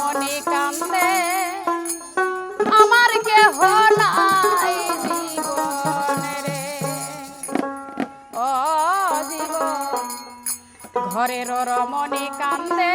মনে কান্দে। আমার কেহ নাই জীবনে ও জীবন ঘরের রমণী কান্দে।